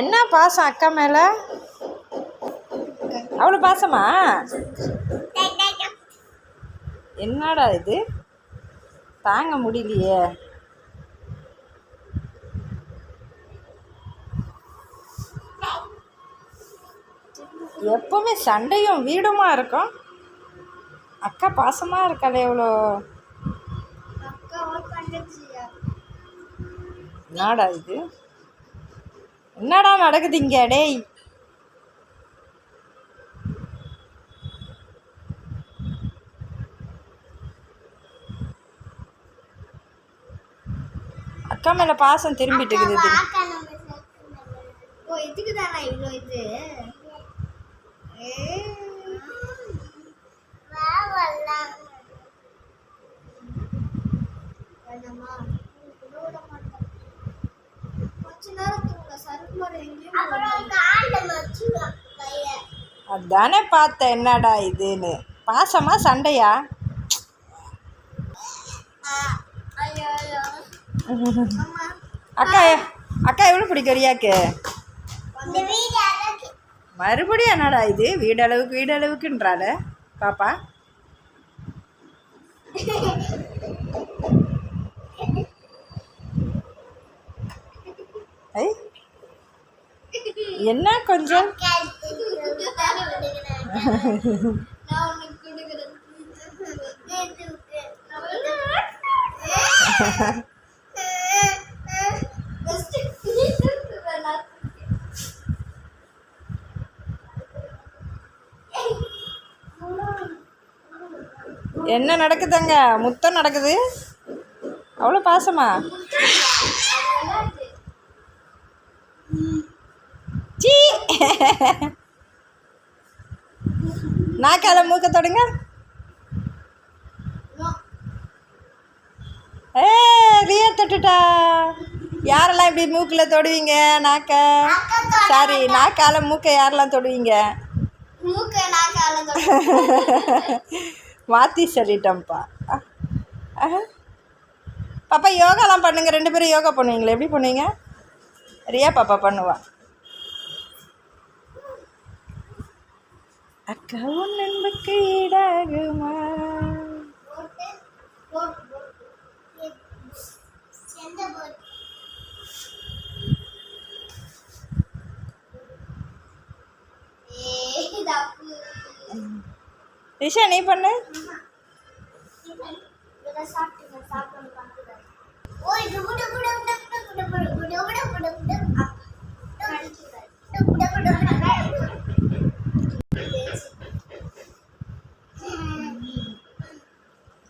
என்ன பாசம் அக்கா மேல? அவ்வளோ பாசமா? என்னடா இது? தாங்க முடியலையே. எப்பவுமே சண்டையும் வீடுமா இருக்கும்? அக்கா பாசமா இருக்காளே எவ்வளோ? என்னடா இது? என்னடா நடக்குது இங்க டேய்? அக்கா மேல பாசம் திரும்பிட்டு இருக்குது. அதானே பார்த்தேன். என்னடா இதுன்னு. பாசமா சண்டையா? அக்கா அக்கா எவ்வளோ பிடிக்கும் ரியாக்கு மறுபடியும் என்னடா இது? வீடளவுக்கு வீடளவுக்குன்றால பாப்பா. ஐ. என்ன கொஞ்சம்? என்ன நடக்குதுங்க? முத்தம் நடக்குது. அவ்வளோ பாசமா? நாக்கால மூக்க தொடுங்க. ஏ ரியா தொட்டுட்டா. யாரெல்லாம் இப்படி மூக்கில் தொடுவீங்க நாக்க? சாரி நாக்கால மூக்கை யாரெல்லாம் தொடுவீங்க? மூக்க நான் மாற்றி சொல்லிட்டேன்ப்பா பாப்பா யோகாலாம் பண்ணுங்க. ரெண்டு பேரும் யோகா பண்ணுவீங்களா எப்படி பண்ணுவீங்க? ரியா பாப்பா பண்ணுவாள் அக்கா உன் அன்புக்கு ஈடாகுமா? ரிஷா நீ பண்ணு. சாப்பிட்டு சாப்பிட்டு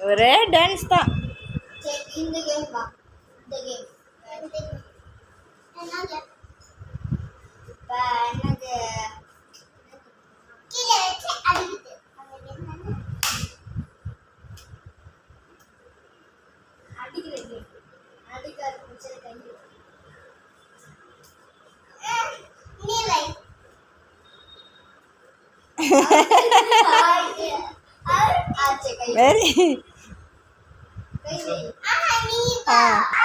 ஒரே டான்ஸ் தான் ver.